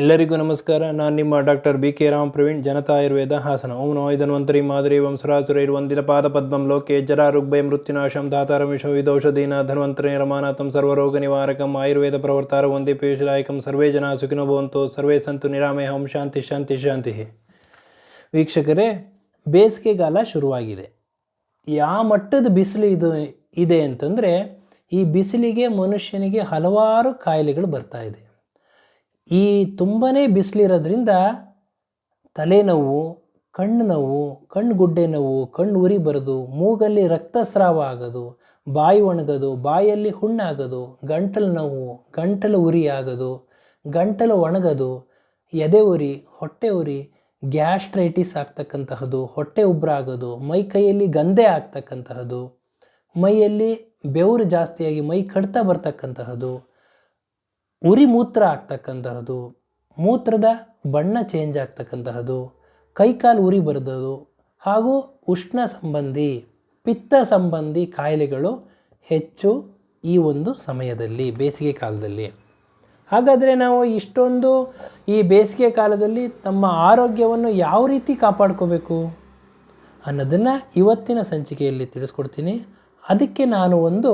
ಎಲ್ಲರಿಗೂ ನಮಸ್ಕಾರ. ನಾನು ನಿಮ್ಮ doctor B K Ram Praveen, Janata Ayurveda Hassan. ಓಂ ನೋ ಧನ್ವಂತರಿ ಮಾದರಿ ವಂಸರಾಸುರೈರ್ ವಂದಿತ ಪಾದ ಪದ್ಮಂ ಲೋಕೆ ಜರ ರುಗ್ಭಯ ಮೃತ್ಯುನಾಶಂ ದಾತಾರಂ ವಿಷವಿದೌಷಧೀನ ಧನ್ವಂತರಿ ರಮಾನಾಥಂ ಸರ್ವರೋಗ ನಿವಾರಕಂ ಆಯುರ್ವೇದ ಪ್ರವರ್ತಾರ ವಂದೇ ಪೇಶದಾಯಕಂ ಸರ್ವೇ ಜನ ಸುಖಿನೋ ಭವಂತು ಸರ್ವೇ ಸಂತು ನಿರಾಮಯ ಹಂ ಶಾಂತಿ ಶಾಂತಿ ಶಾಂತಿ. ವೀಕ್ಷಕರೇ ಬೇಸಿಗೆಗಾಲ ಶುರುವಾಗಿದೆ. ಯಾವ ಮಟ್ಟದ ಬಿಸಿಲು ಇದು ಇದೆ ಅಂತಂದರೆ ಈ ಬಿಸಿಲಿಗೆ ಮನುಷ್ಯನಿಗೆ ಹಲವಾರು ಕಾಯಿಲೆಗಳು ಬರ್ತಾ ಇದೆ. ಈ ತುಂಬಾ ಬಿಸಿಲಿರೋದ್ರಿಂದ ತಲೆನೋವು ಕಣ್ಣು ನೋವು ಕಣ್ಣು ಗುಡ್ಡೆ ನೋವು ಕಣ್ಣು ಉರಿ ಬರೋದು, ಮೂಗಲ್ಲಿ ರಕ್ತಸ್ರಾವ ಆಗೋದು, ಬಾಯಿ ಒಣಗೋದು, ಬಾಯಲ್ಲಿ ಹುಣ್ಣಾಗೋದು, ಗಂಟಲು ನೋವು, ಗಂಟಲು ಉರಿ ಆಗೋದು, ಗಂಟಲು ಒಣಗೋದು, ಎದೆ ಉರಿ, ಹೊಟ್ಟೆ ಉರಿ, ಗ್ಯಾಸ್ಟ್ರೈಟಿಸ್ ಆಗ್ತಕ್ಕಂತಹದ್ದು, ಹೊಟ್ಟೆ ಉಬ್ಬರ ಆಗೋದು, ಮೈ ಕೈಯಲ್ಲಿ ಗಂಧೆ ಆಗ್ತಕ್ಕಂತಹದ್ದು, ಮೈಯಲ್ಲಿ ಬೆವರು ಜಾಸ್ತಿಯಾಗಿ ಮೈ ಕಡ್ತಾ ಬರ್ತಕ್ಕಂತಹದ್ದು ಉರಿ ಮೂತ್ರ ಆಗ್ತಕ್ಕಂತಹದ್ದು, ಮೂತ್ರದ ಬಣ್ಣ ಚೇಂಜ್ ಆಗ್ತಕ್ಕಂತಹದ್ದು, ಕೈಕಾಲು ಉರಿ ಬರೋದು ಹಾಗೂ ಉಷ್ಣ ಸಂಬಂಧಿ, ಪಿತ್ತ ಸಂಬಂಧಿ ಕಾಯಿಲೆಗಳು ಹೆಚ್ಚು ಈ ಒಂದು ಸಮಯದಲ್ಲಿ, ಬೇಸಿಗೆ ಕಾಲದಲ್ಲಿ. ಹಾಗಾದರೆ ನಾವು ಇಷ್ಟೊಂದು ಈ ಬೇಸಿಗೆ ಕಾಲದಲ್ಲಿ ತಮ್ಮ ಆರೋಗ್ಯವನ್ನು ಯಾವ ರೀತಿ ಕಾಪಾಡ್ಕೋಬೇಕು ಅನ್ನೋದನ್ನು ಇವತ್ತಿನ ಸಂಚಿಕೆಯಲ್ಲಿ ತಿಳಿಸ್ಕೊಡ್ತೀನಿ. ಅದಕ್ಕೆ ನಾನು ಒಂದು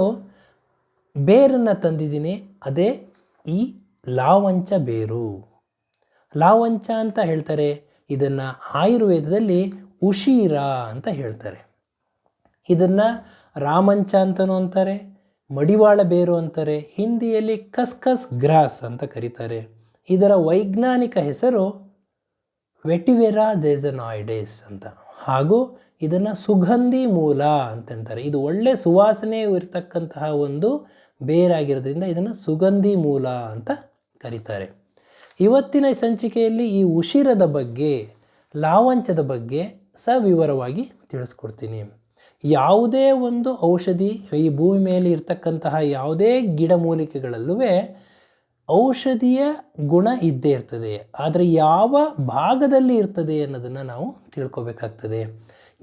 ಬೇರನ್ನು ತಂದಿದ್ದೀನಿ, ಅದೇ ಈ ಲಾವಂಚ ಬೇರು. ಲಾವಂಚ ಅಂತ ಹೇಳ್ತಾರೆ. ಇದನ್ನು ಆಯುರ್ವೇದದಲ್ಲಿ ಉಶೀರ ಅಂತ ಹೇಳ್ತಾರೆ. ಇದನ್ನು ರಾಮಂಚ ಅಂತಲೂ ಅಂತಾರೆ, ಮಡಿವಾಳ ಬೇರು ಅಂತಾರೆ, ಹಿಂದಿಯಲ್ಲಿ ಕಸ್ಕಸ್ ಗ್ರಾಸ್ ಅಂತ ಕರೀತಾರೆ. ಇದರ ವೈಜ್ಞಾನಿಕ ಹೆಸರು ವೆಟಿವೆರಾ ಜೇಸನಾಯ್ಡೇಸ್ ಅಂತ. ಹಾಗೂ ಇದನ್ನು ಸುಗಂಧಿ ಮೂಲ ಅಂತಂತಾರೆ. ಇದು ಒಳ್ಳೆ ಸುವಾಸನೆ ಇರತಕ್ಕಂತಹ ಒಂದು ಬೇರಾಗಿರೋದ್ರಿಂದ ಇದನ್ನು ಸುಗಂಧಿ ಮೂಲ ಅಂತ ಕರೀತಾರೆ. ಇವತ್ತಿನ ಸಂಚಿಕೆಯಲ್ಲಿ ಈ ಉಸಿರದ ಬಗ್ಗೆ, ಲಾವಂಚದ ಬಗ್ಗೆ ಸವಿವರವಾಗಿ ತಿಳಿಸ್ಕೊಡ್ತೀನಿ. ಯಾವುದೇ ಒಂದು ಔಷಧಿ, ಈ ಭೂಮಿ ಮೇಲೆ ಇರ್ತಕ್ಕಂತಹ ಯಾವುದೇ ಗಿಡಮೂಲಿಕೆಗಳಲ್ಲೂ ಔಷಧಿಯ ಗುಣ ಇದ್ದೇ ಇರ್ತದೆ. ಆದರೆ ಯಾವ ಭಾಗದಲ್ಲಿ ಇರ್ತದೆ ಅನ್ನೋದನ್ನು ನಾವು ತಿಳ್ಕೊಬೇಕಾಗ್ತದೆ.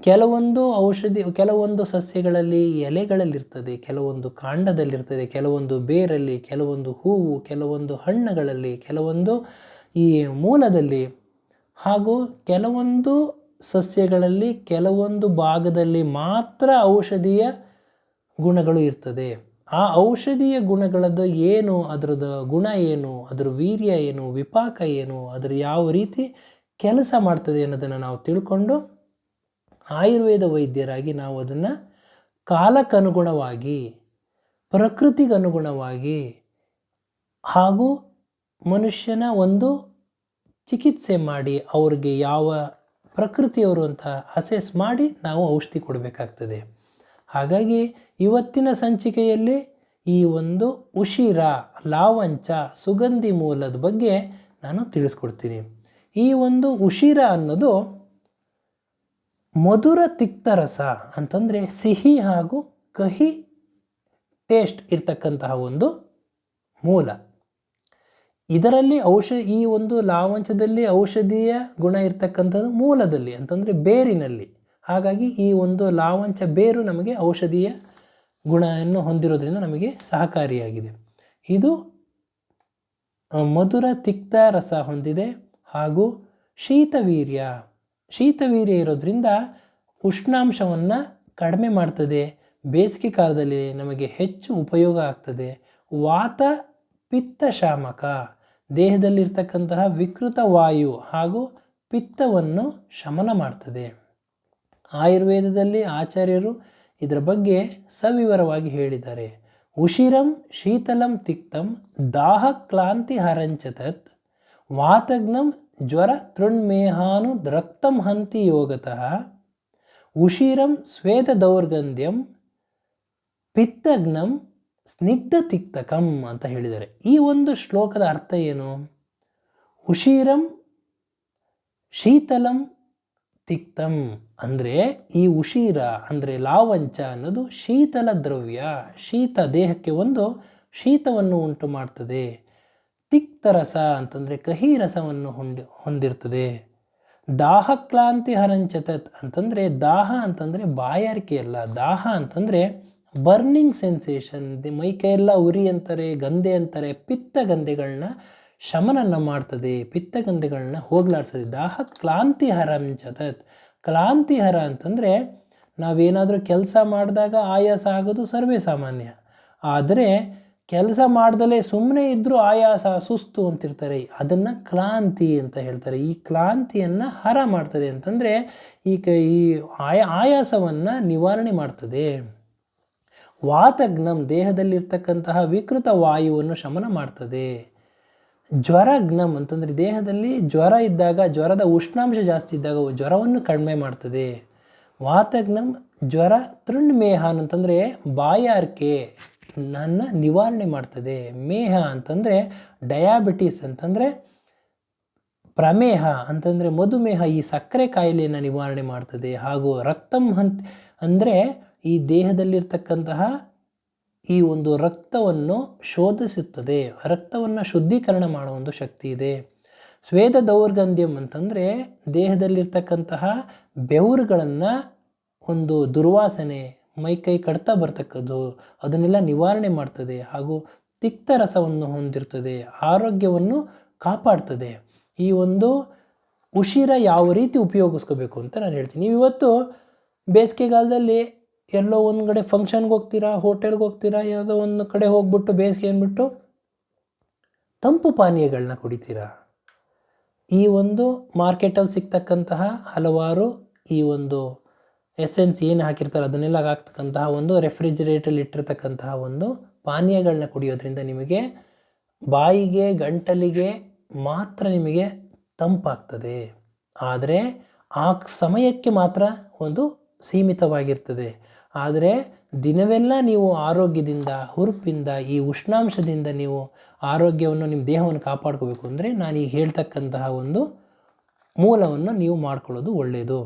ಕೆಲವೊಂದು ಔಷಧಿ, ಕೆಲವೊಂದು ಸಸ್ಯಗಳಲ್ಲಿ ಎಲೆಗಳಲ್ಲಿರ್ತದೆ, ಕೆಲವೊಂದು ಕಾಂಡದಲ್ಲಿರ್ತದೆ, ಕೆಲವೊಂದು ಬೇರಲ್ಲಿ, ಕೆಲವೊಂದು ಹೂವು, ಕೆಲವೊಂದು ಹಣ್ಣುಗಳಲ್ಲಿ, ಕೆಲವೊಂದು ಈ ಮೂಲದಲ್ಲಿ ಹಾಗೂ ಕೆಲವೊಂದು ಸಸ್ಯಗಳಲ್ಲಿ ಕೆಲವೊಂದು ಭಾಗದಲ್ಲಿ ಮಾತ್ರ ಔಷಧೀಯ ಗುಣಗಳು ಇರ್ತದೆ. ಆ ಔಷಧೀಯ ಗುಣಗಳದ್ದು ಏನು ಅದರದ ಗುಣ ಏನು, ಅದರ ವೀರ್ಯ ಏನು, ವಿಪಾಕ ಏನು, ಅದರ ಯಾವ ರೀತಿ ಕೆಲಸ ಮಾಡ್ತದೆ ಅನ್ನೋದನ್ನು ನಾವು ತಿಳ್ಕೊಂಡು ಆಯುರ್ವೇದ ವೈದ್ಯರಾಗಿ ನಾವು ಅದನ್ನು ಕಾಲಕ್ಕನುಗುಣವಾಗಿ, ಪ್ರಕೃತಿಗನುಗುಣವಾಗಿ ಹಾಗೂ ಮನುಷ್ಯನ ಒಂದು ಚಿಕಿತ್ಸೆ ಮಾಡಿ ಅವ್ರಿಗೆ ಯಾವ ಪ್ರಕೃತಿಯವರು ಅಂತ ಅಸೆಸ್ ಮಾಡಿ ನಾವು ಔಷಧಿ ಕೊಡಬೇಕಾಗ್ತದೆ. ಹಾಗಾಗಿ ಇವತ್ತಿನ ಸಂಚಿಕೆಯಲ್ಲಿ ಈ ಒಂದು ಉಶಿರ, ಲಾವಂಚ, ಸುಗಂಧಿ ಮೂಲದ ಬಗ್ಗೆ ನಾನು ತಿಳಿಸ್ಕೊಡ್ತೀನಿ. ಈ ಒಂದು ಉಶಿರ ಅನ್ನೋದು ಮಧುರ ತಿಕ್ತರಸ ಅಂತಂದರೆ ಸಿಹಿ ಹಾಗೂ ಕಹಿ ಟೇಸ್ಟ್ ಇರ್ತಕ್ಕಂತಹ ಒಂದು ಮೂಲ. ಇದರಲ್ಲಿ ಔಷ, ಈ ಒಂದು ಲಾವಂಚದಲ್ಲಿ ಔಷಧೀಯ ಗುಣ ಇರ್ತಕ್ಕಂಥದ್ದು ಮೂಲದಲ್ಲಿ, ಅಂತಂದರೆ ಬೇರಿನಲ್ಲಿ. ಹಾಗಾಗಿ ಈ ಒಂದು ಲಾವಂಚ ಬೇರು ನಮಗೆ ಔಷಧೀಯ ಗುಣವನ್ನು ಹೊಂದಿರೋದ್ರಿಂದ ನಮಗೆ ಸಹಕಾರಿಯಾಗಿದೆ. ಇದು ಮಧುರ ತಿಕ್ತ ರಸ ಹೊಂದಿದೆ ಹಾಗೂ ಶೀತವೀರ್ಯ ಶೀತವೀರ್ಯ ಇರೋದ್ರಿಂದ ಉಷ್ಣಾಂಶವನ್ನು ಕಡಿಮೆ ಮಾಡ್ತದೆ. ಬೇಸಿಗೆ ಕಾಲದಲ್ಲಿ ನಮಗೆ ಹೆಚ್ಚು ಉಪಯೋಗ ಆಗ್ತದೆ. ವಾತ ಪಿತ್ತಶಾಮಕ. ದೇಹದಲ್ಲಿರ್ತಕ್ಕಂತಹ ವಿಕೃತ ವಾಯು ಹಾಗೂ ಪಿತ್ತವನ್ನು ಶಮನ ಮಾಡ್ತದೆ. ಆಯುರ್ವೇದದಲ್ಲಿ ಆಚಾರ್ಯರು ಇದರ ಬಗ್ಗೆ ಸವಿವರವಾಗಿ ಹೇಳಿದ್ದಾರೆ. ಉಶಿರಂ ಶೀತಲಂ ತಿಕ್ತಂ ದಾಹ ಕ್ಲಾಂತಿ ಹರಂಚತತ್ ವಾತಗ್ನಂ ಜ್ವರ ತೃಣ್ಮೇಹಾನು ರಕ್ತಂ ಹಂತಿ ಯೋಗತಃ ಸ್ವೇದ ದೌರ್ಗಂಧ್ಯಂ ಪಿತ್ತಗ್ನಂ ಸ್ನಿಗ್ಧ ತಿಕ್ತಕಂ ಅಂತ ಹೇಳಿದ್ದಾರೆ. ಈ ಒಂದು ಶ್ಲೋಕದ ಅರ್ಥ ಏನು? ಉಷಿರಂ ಶೀತಲಂ ತಿಕ್ತಂ ಅಂದರೆ ಈ ಉಷೀರ ಅಂದರೆ ಲಾವಂಚ ಅನ್ನೋದು ಶೀತಲ ದ್ರವ್ಯ, ಶೀತ ದೇಹಕ್ಕೆ ಒಂದು ಶೀತವನ್ನು ಉಂಟು ಮಾಡ್ತದೆ ತಿಕ್ತರಸ ಅಂತಂದರೆ ಕಹಿ ರಸವನ್ನು ಹೊಂದಿ, ಹೊಂದಿರ್ತದೆ. ದಾಹ ಕ್ಲಾಂತಿ ಹರಂಚತತ್ ಅಂತಂದರೆ ದಾಹ ಅಂತಂದರೆ ಬಾಯಾರಿಕೆ ಅಲ್ಲ. ದಾಹ ಅಂತಂದರೆ ಬರ್ನಿಂಗ್ ಸೆನ್ಸೇಷನ್ ಮೈ ಕೈಯೆಲ್ಲ ಉರಿ ಅಂತಾರೆ ಗಂಧೆ ಅಂತಾರೆ, ಪಿತ್ತ ಗಂಧೆಗಳನ್ನ ಶಮನನ್ನು ಮಾಡ್ತದೆ ಪಿತ್ತಗಂಧೆಗಳನ್ನ ಹೋಗ್ಲಾಡ್ಸ್ತದೆ ದಾಹ ಕ್ಲಾಂತಿ ಹರಂಚತ್ ಕ್ಲಾಂತಿ ಹರ ಅಂತಂದರೆ ನಾವೇನಾದರೂ ಕೆಲಸ ಮಾಡಿದಾಗ ಆಯಾಸ ಆಗೋದು ಸರ್ವೇ ಸಾಮಾನ್ಯ. ಆದರೆ ಕೆಲಸ ಮಾಡ್ದಲೇ ಸುಮ್ಮನೆ ಇದ್ದರೂ ಆಯಾಸ, ಸುಸ್ತು ಅಂತಿರ್ತಾರೆ. ಅದನ್ನು ಕ್ಲಾಂತಿ ಅಂತ ಹೇಳ್ತಾರೆ. ಈ ಕ್ಲಾಂತಿಯನ್ನು ಹರ ಮಾಡ್ತದೆ ಅಂತಂದರೆ ಈ ಕ, ಈ ಆಯ, ಆಯಾಸವನ್ನು ನಿವಾರಣೆ ಮಾಡ್ತದೆ. ವಾತಗ್ನಂ ದೇಹದಲ್ಲಿರ್ತಕ್ಕಂತಹ ವಿಕೃತ ವಾಯುವನ್ನು ಶಮನ ಮಾಡ್ತದೆ. ಜ್ವರಜ್ಞಂ ಅಂತಂದರೆ ದೇಹದಲ್ಲಿ ಜ್ವರ ಇದ್ದಾಗ, ಜ್ವರದ ಉಷ್ಣಾಂಶ ಜಾಸ್ತಿ ಇದ್ದಾಗ ಜ್ವರವನ್ನು ಕಡಿಮೆ ಮಾಡ್ತದೆ. ವಾತಗ್ನಂ ಜ್ವರ ತೃಣ್ಮೇಹ ಅಂತಂದರೆ ಬಾಯಾರಿಕೆ. ನನ್ನ ನಿವಾರಣೆ ಮಾಡ್ತದೆ, ಮೇಹ ಅಂತಂದರೆ ಡಯಾಬಿಟಿಸ್ ಅಂತಂದರೆ ಪ್ರಮೇಹ ಅಂತಂದರೆ ಮಧುಮೇಹ ಈ ಸಕ್ಕರೆ ಕಾಯಿಲೆಯನ್ನು ನಿವಾರಣೆ ಮಾಡ್ತದೆ. ಹಾಗೂ ರಕ್ತಂ ಹಂತ್ ಅಂದರೆ ಈ ದೇಹದಲ್ಲಿರ್ತಕ್ಕಂತಹ ಈ ಒಂದು ರಕ್ತವನ್ನು ಶೋಧಿಸುತ್ತದೆ. ರಕ್ತವನ್ನು ಶುದ್ಧೀಕರಣ ಮಾಡುವ ಒಂದು ಶಕ್ತಿ ಇದೆ. ಸ್ವೇದ ದೌರ್ಗಂಧ್ಯಂ ಅಂತಂದರೆ ದೇಹದಲ್ಲಿರ್ತಕ್ಕಂತಹ ಬೆವರುಗಳನ್ನು ಒಂದು ದುರ್ವಾಸನೆ ಮೈಕೈ ಕಡ್ತಾ ಬರ್ತಕ್ಕದ್ದು ಅದನ್ನೆಲ್ಲ ನಿವಾರಣೆ ಮಾಡ್ತದೆ ಹಾಗೂ ತಿಕ್ತ ರಸವನ್ನು ಹೊಂದಿರ್ತದೆ, ಆರೋಗ್ಯವನ್ನು ಕಾಪಾಡ್ತದೆ. ಈ ಒಂದು ಉಸಿರ ಯಾವ ರೀತಿ ಉಪಯೋಗಿಸ್ಕೋಬೇಕು ಅಂತ ನಾನು ಹೇಳ್ತೀನಿ. ನೀವು ಇವತ್ತು ಬೇಸಿಗೆಗಾಲದಲ್ಲಿ ಎಲ್ಲೋ ಒಂದು ಕಡೆ ಫಂಕ್ಷನ್ಗೆ ಹೋಗ್ತೀರಾ ಹೋಟೆಲ್ಗೆ ಹೋಗ್ತೀರಾ, ಯಾವುದೋ ಒಂದು ಕಡೆ ಹೋಗ್ಬಿಟ್ಟು ಬೇಸಿಗೆ ಅಂದ್ಬಿಟ್ಟು ತಂಪು ಪಾನೀಯಗಳನ್ನ ಕುಡಿತೀರಾ? ಈ ಒಂದು ಮಾರ್ಕೆಟಲ್ಲಿ ಸಿಗ್ತಕ್ಕಂತಹ ಹಲವಾರು ಈ ಒಂದು ಎಸೆನ್ಸ್ ಏನು ಹಾಕಿರ್ತಾರೆ ಅದನ್ನೆಲ್ಲ ಹಾಕ್ತಕ್ಕಂತಹ ಒಂದು ರೆಫ್ರಿಜಿರೇಟಲ್ಲಿ ಇಟ್ಟಿರ್ತಕ್ಕಂತಹ ಒಂದು ಪಾನೀಯಗಳನ್ನ ಕುಡಿಯೋದ್ರಿಂದ ನಿಮಗೆ ಬಾಯಿಗೆ, ಗಂಟಲಿಗೆ ಮಾತ್ರ ನಿಮಗೆ ತಂಪಾಗ್ತದೆ. ಆದರೆ ಆ ಸಮಯಕ್ಕೆ ಮಾತ್ರ ಒಂದು ಸೀಮಿತವಾಗಿರ್ತದೆ. ಆದರೆ ದಿನವೆಲ್ಲ ನೀವು ಆರೋಗ್ಯದಿಂದ, ಹುರುಪಿಂದ, ಈ ಉಷ್ಣಾಂಶದಿಂದ ನೀವು ಆರೋಗ್ಯವನ್ನು, ನಿಮ್ಮ ದೇಹವನ್ನು ಕಾಪಾಡ್ಕೋಬೇಕು ಅಂದರೆ ನಾನು ಈಗ ಹೇಳ್ತಕ್ಕಂತಹ ಒಂದು ಮೂಲವನ್ನು ನೀವು ಮಾಡ್ಕೊಳ್ಳೋದು ಒಳ್ಳೆಯದು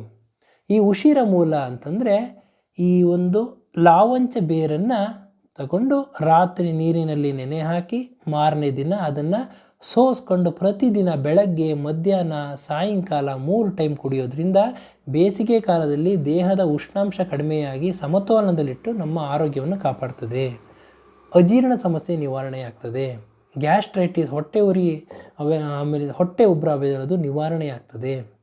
ಈ ಉಸಿರ ಮೂಲ ಅಂತಂದರೆ ಈ ಒಂದು ಲಾವಂಚ ಬೇರನ್ನು ತಗೊಂಡು ರಾತ್ರಿ ನೀರಿನಲ್ಲಿ ನೆನೆ ಹಾಕಿ ಮಾರನೇ ದಿನ ಅದನ್ನು ಸೋಸ್ಕೊಂಡು ಪ್ರತಿದಿನ ಬೆಳಗ್ಗೆ, ಮಧ್ಯಾಹ್ನ, ಸಾಯಂಕಾಲ ಮೂರು ಟೈಮ್ ಕುಡಿಯೋದ್ರಿಂದ ಬೇಸಿಗೆ ಕಾಲದಲ್ಲಿ ದೇಹದ ಉಷ್ಣಾಂಶ ಕಡಿಮೆಯಾಗಿ ಸಮತೋಲನದಲ್ಲಿಟ್ಟು ನಮ್ಮ ಆರೋಗ್ಯವನ್ನು ಕಾಪಾಡ್ತದೆ. ಅಜೀರ್ಣ ಸಮಸ್ಯೆ ನಿವಾರಣೆ ಆಗ್ತದೆ. ಗ್ಯಾಸ್ಟ್ರೈಟಿಸ್, ಹೊಟ್ಟೆ ಉರಿ ಆಮೇಲೆ ಹೊಟ್ಟೆ ಉಬ್ಬರ ನಿವಾರಣೆ ಆಗ್ತದೆ.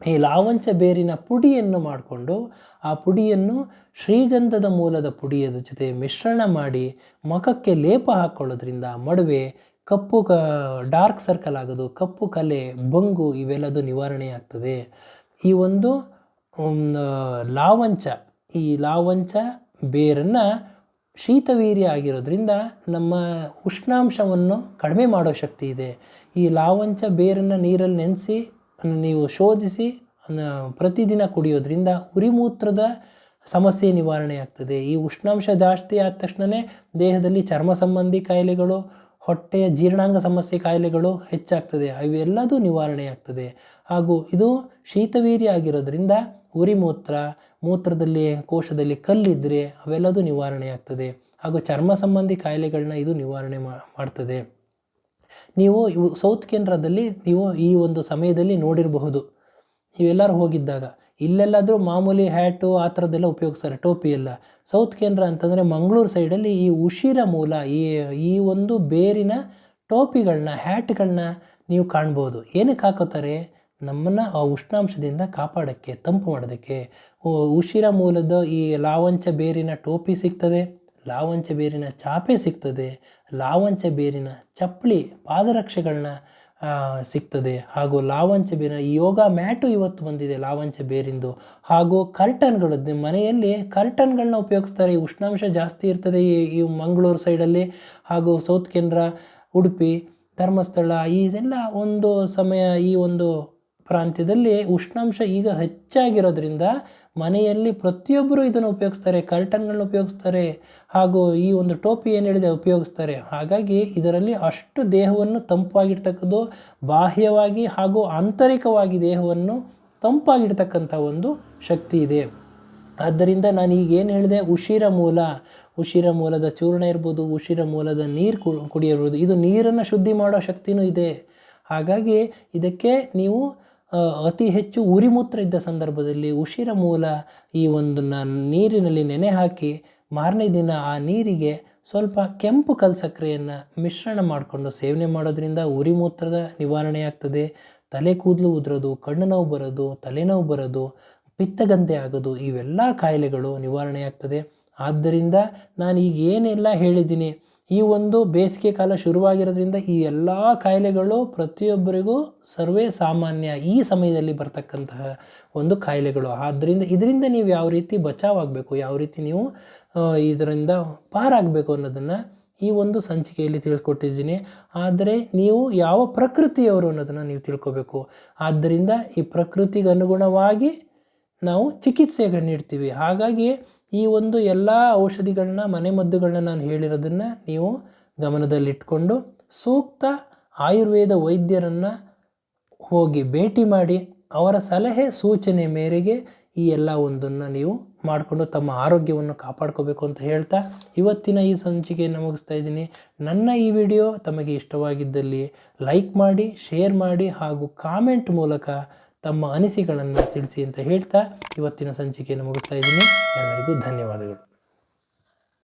ಈ ಲಾವಂಚ ಬೇರಿನ ಪುಡಿಯನ್ನು ಮಾಡಿಕೊಂಡು ಆ ಪುಡಿಯನ್ನು ಶ್ರೀಗಂಧದ ಮೂಲದ ಪುಡಿಯದ ಜೊತೆ ಮಿಶ್ರಣ ಮಾಡಿ ಮುಖಕ್ಕೆ ಲೇಪ ಹಾಕ್ಕೊಳ್ಳೋದ್ರಿಂದ ಮಡುವೆ, ಕಪ್ಪು ಕ, ಡಾರ್ಕ್ ಸರ್ಕಲ್ ಆಗೋದು, ಕಪ್ಪು ಕಲೆ, ಬಂಗು ಇವೆಲ್ಲದು ನಿವಾರಣೆ ಆಗ್ತದೆ. ಈ ಒಂದು ಲಾವಂಚ, ಈ ಲಾವಂಚ ಬೇರನ್ನು ಶೀತವೀರ್ಯ ಆಗಿರೋದ್ರಿಂದ ನಮ್ಮ ಉಷ್ಣಾಂಶವನ್ನು ಕಡಿಮೆ ಮಾಡೋ ಶಕ್ತಿ ಇದೆ. ಈ ಲಾವಂಚ ಬೇರನ್ನು ನೀರಲ್ಲಿ ನೆನೆಸಿ ನೀವು ಶೋಧಿಸಿ ಪ್ರತಿದಿನ ಕುಡಿಯೋದ್ರಿಂದ ಉರಿಮೂತ್ರದ ಸಮಸ್ಯೆ ನಿವಾರಣೆ ಆಗ್ತದೆ ಈ ಉಷ್ಣಾಂಶ ಜಾಸ್ತಿ ಆದ ತಕ್ಷಣವೇ ದೇಹದಲ್ಲಿ ಚರ್ಮ ಸಂಬಂಧಿ ಕಾಯಿಲೆಗಳು ಹೊಟ್ಟೆಯ ಜೀರ್ಣಾಂಗ ಸಮಸ್ಯೆ ಕಾಯಿಲೆಗಳು ಹೆಚ್ಚಾಗ್ತದೆ. ಅವೆಲ್ಲದೂ ನಿವಾರಣೆ ಆಗ್ತದೆ ಹಾಗೂ ಇದು ಶೀತವೀರಿ ಆಗಿರೋದ್ರಿಂದ ಉರಿ ಮೂತ್ರ ಮೂತ್ರದಲ್ಲಿ ಕೋಶದಲ್ಲಿ ಕಲ್ಲಿದ್ದರೆ ಅವೆಲ್ಲದೂ ನಿವಾರಣೆ ಆಗ್ತದೆ ಹಾಗೂ ಚರ್ಮ ಸಂಬಂಧಿ ಕಾಯಿಲೆಗಳನ್ನ ಇದು ನಿವಾರಣೆ ಮಾಡ್ತದೆ. ನೀವು ಇವು ಸೌತ್ ಕೇಂದ್ರದಲ್ಲಿ ನೀವು ಈ ಒಂದು ಸಮಯದಲ್ಲಿ ನೋಡಿರಬಹುದು. ನೀವೆಲ್ಲರೂ ಹೋಗಿದ್ದಾಗ ಇಲ್ಲೆಲ್ಲಾದರೂ ಮಾಮೂಲಿ ಹ್ಯಾಟು ಆ ಥರದ್ದೆಲ್ಲ ಉಪಯೋಗಿಸ್ತಾರೆ, ಟೋಪಿ ಎಲ್ಲ. ಸೌತ್ ಕೇಂದ್ರ ಅಂತಂದರೆ ಮಂಗಳೂರು ಸೈಡಲ್ಲಿ ಈ ಉಶಿರ ಮೂಲ, ಈ ಈ ಒಂದು ಬೇರಿನ ಟೋಪಿಗಳನ್ನ ಹ್ಯಾಟ್ಗಳನ್ನ ನೀವು ಕಾಣ್ಬೋದು. ಏನಕ್ಕೆ ಹಾಕೋತಾರೆ? ನಮ್ಮನ್ನು ಆ ಉಷ್ಣಾಂಶದಿಂದ ಕಾಪಾಡೋಕ್ಕೆ, ತಂಪು ಮಾಡೋದಕ್ಕೆ. ಉಶಿರ ಮೂಲದ ಈ ಲಾವಂಚ ಬೇರಿನ ಟೋಪಿ ಸಿಗ್ತದೆ. ಲಾವಂಚ ಬೇರಿನ ಚಾಪೆ ಸಿಗ್ತದೆ. ಲಾವಂಚ ಬೇರಿನ ಚಪ್ಪಲಿ ಪಾದರಕ್ಷೆಗಳನ್ನ ಸಿಗ್ತದೆ. ಹಾಗೂ ಲಾವಂಚ ಬೇರಿನ ಯೋಗ ಮ್ಯಾಟು ಇವತ್ತು ಬಂದಿದೆ ಲಾವಂಚ ಬೇರಿಂದು. ಹಾಗೂ ಕರ್ಟನ್ಗಳು ಮನೆಯಲ್ಲಿ ಕರ್ಟನ್ಗಳನ್ನ ಉಪಯೋಗಿಸ್ತಾರೆ. ಈ ಉಷ್ಣಾಂಶ ಜಾಸ್ತಿ ಇರ್ತದೆ ಈ ಈ ಮಂಗಳೂರು ಸೈಡಲ್ಲಿ. ಹಾಗೂ ಸೌತ್ ಕೇಂದ್ರ, ಉಡುಪಿ, ಧರ್ಮಸ್ಥಳ ಇದೆಲ್ಲ ಒಂದು ಸಮಯ ಈ ಒಂದು ಪ್ರಾಂತ್ಯದಲ್ಲಿ ಉಷ್ಣಾಂಶ ಈಗ ಹೆಚ್ಚಾಗಿರೋದ್ರಿಂದ ಮನೆಯಲ್ಲಿ ಪ್ರತಿಯೊಬ್ಬರು ಇದನ್ನು ಉಪಯೋಗಿಸ್ತಾರೆ ಕರ್ಟನ್ಗಳನ್ನ ಉಪಯೋಗಿಸ್ತಾರೆ, ಹಾಗೂ ಈ ಒಂದು ಟೋಪಿ ಏನು ಹೇಳಿದೆ ಉಪಯೋಗಿಸ್ತಾರೆ. ಹಾಗಾಗಿ ಇದರಲ್ಲಿ ಅಷ್ಟು ದೇಹವನ್ನು ತಂಪಾಗಿರ್ತಕ್ಕದ್ದು, ಬಾಹ್ಯವಾಗಿ ಹಾಗೂ ಆಂತರಿಕವಾಗಿ ದೇಹವನ್ನು ತಂಪಾಗಿರ್ತಕ್ಕಂಥ ಒಂದು ಶಕ್ತಿ ಇದೆ. ಆದ್ದರಿಂದ ನಾನು ಈಗ ಏನು ಹೇಳಿದೆ? ಉಶಿರ ಮೂಲ. ಉಶಿರ ಮೂಲದ ಚೂರ್ಣ ಇರ್ಬೋದು, ಉಶಿರ ಮೂಲದ ನೀರು ಕುಡಿಯಿರ್ಬೋದು ಇದು ನೀರನ್ನು ಶುದ್ಧಿ ಮಾಡೋ ಶಕ್ತಿನೂ ಇದೆ. ಹಾಗಾಗಿ ಇದಕ್ಕೆ ನೀವು ಅತಿ ಹೆಚ್ಚು ಉರಿಮೂತ್ರ ಇದ್ದ ಸಂದರ್ಭದಲ್ಲಿ ಉಸಿರ ಮೂಲ ಈ ಒಂದು ನೀರಿನಲ್ಲಿ ನೆನೆ ಹಾಕಿ ಮಾರನೇ ದಿನ ಆ ನೀರಿಗೆ ಸ್ವಲ್ಪ ಕೆಂಪು ಕಲ್ ಸಕ್ಕರೆಯನ್ನು ಮಿಶ್ರಣ ಮಾಡಿಕೊಂಡು ಸೇವನೆ ಮಾಡೋದ್ರಿಂದ ಉರಿಮೂತ್ರದ ನಿವಾರಣೆ ಆಗ್ತದೆ. ತಲೆ ಕೂದಲು ಉದುರೋದು ಕಣ್ಣು ನೋವು ಬರೋದು, ತಲೆನೋವು ಬರೋದು, ಪಿತ್ತಗಂತೆ ಆಗೋದು, ಇವೆಲ್ಲ ಕಾಯಿಲೆಗಳು ನಿವಾರಣೆ ಆಗ್ತದೆ. ಆದ್ದರಿಂದ ನಾನು ಈಗ ಏನೆಲ್ಲ ಹೇಳಿದ್ದೀನಿ ಈ ಒಂದು ಬೇಸಿಗೆ ಕಾಲ ಶುರುವಾಗಿರೋದ್ರಿಂದ ಈ ಎಲ್ಲ ಕಾಯಿಲೆಗಳು ಪ್ರತಿಯೊಬ್ಬರಿಗೂ ಸರ್ವೇ ಸಾಮಾನ್ಯ ಈ ಸಮಯದಲ್ಲಿ ಬರ್ತಕ್ಕಂತಹ ಒಂದು ಕಾಯಿಲೆಗಳು. ಆದ್ದರಿಂದ ಇದರಿಂದ ನೀವು ಯಾವ ರೀತಿ ಬಚಾವಾಗಬೇಕು, ಯಾವ ರೀತಿ ನೀವು ಇದರಿಂದ ಪಾರಾಗಬೇಕು ಅನ್ನೋದನ್ನು ಈ ಒಂದು ಸಂಚಿಕೆಯಲ್ಲಿ ತಿಳಿಸ್ಕೊಟ್ಟಿದ್ದೀನಿ. ಆದರೆ ನೀವು ಯಾವ ಪ್ರಕೃತಿಯವರು ಅನ್ನೋದನ್ನು ನೀವು ತಿಳ್ಕೊಬೇಕು. ಆದ್ದರಿಂದ ಈ ಪ್ರಕೃತಿಗೆ ಅನುಗುಣವಾಗಿ ನಾವು ಚಿಕಿತ್ಸೆಗೆ ನೀಡ್ತೀವಿ. ಹಾಗಾಗಿ ಈ ಒಂದು ಎಲ್ಲ ಔಷಧಿಗಳನ್ನ ಮನೆಮದ್ದುಗಳನ್ನ ನಾನು ಹೇಳಿರೋದನ್ನು ನೀವು ಗಮನದಲ್ಲಿಟ್ಕೊಂಡು ಸೂಕ್ತ ಆಯುರ್ವೇದ ವೈದ್ಯರನ್ನು ಹೋಗಿ ಭೇಟಿ ಮಾಡಿ ಅವರ ಸಲಹೆ, ಸೂಚನೆ ಮೇರೆಗೆ ಈ ಎಲ್ಲ ಒಂದನ್ನು ನೀವು ಮಾಡಿಕೊಂಡು ತಮ್ಮ ಆರೋಗ್ಯವನ್ನು ಕಾಪಾಡ್ಕೋಬೇಕು ಅಂತ ಹೇಳ್ತಾ ಇವತ್ತಿನ ಈ ಸಂಚಿಕೆಯನ್ನು ಮುಗಿಸ್ತಾ ಇದ್ದೀನಿ. ನನ್ನ ಈ ವಿಡಿಯೋ ತಮಗೆ ಇಷ್ಟವಾಗಿದ್ದಲ್ಲಿ ಲೈಕ್ ಮಾಡಿ, ಶೇರ್ ಮಾಡಿ ಹಾಗೂ ಕಾಮೆಂಟ್ ಮೂಲಕ ತಮ್ಮ ಅನಿಸಿಕೆಗಳನ್ನು ತಿಳಿಸಿ ಅಂತ ಹೇಳ್ತಾ ಇವತ್ತಿನ ಸಂಚಿಕೆಯನ್ನು ಮುಗಿಸ್ತಾ ಇದ್ದೀನಿ. ಎಲ್ಲರಿಗೂ ಧನ್ಯವಾದಗಳು.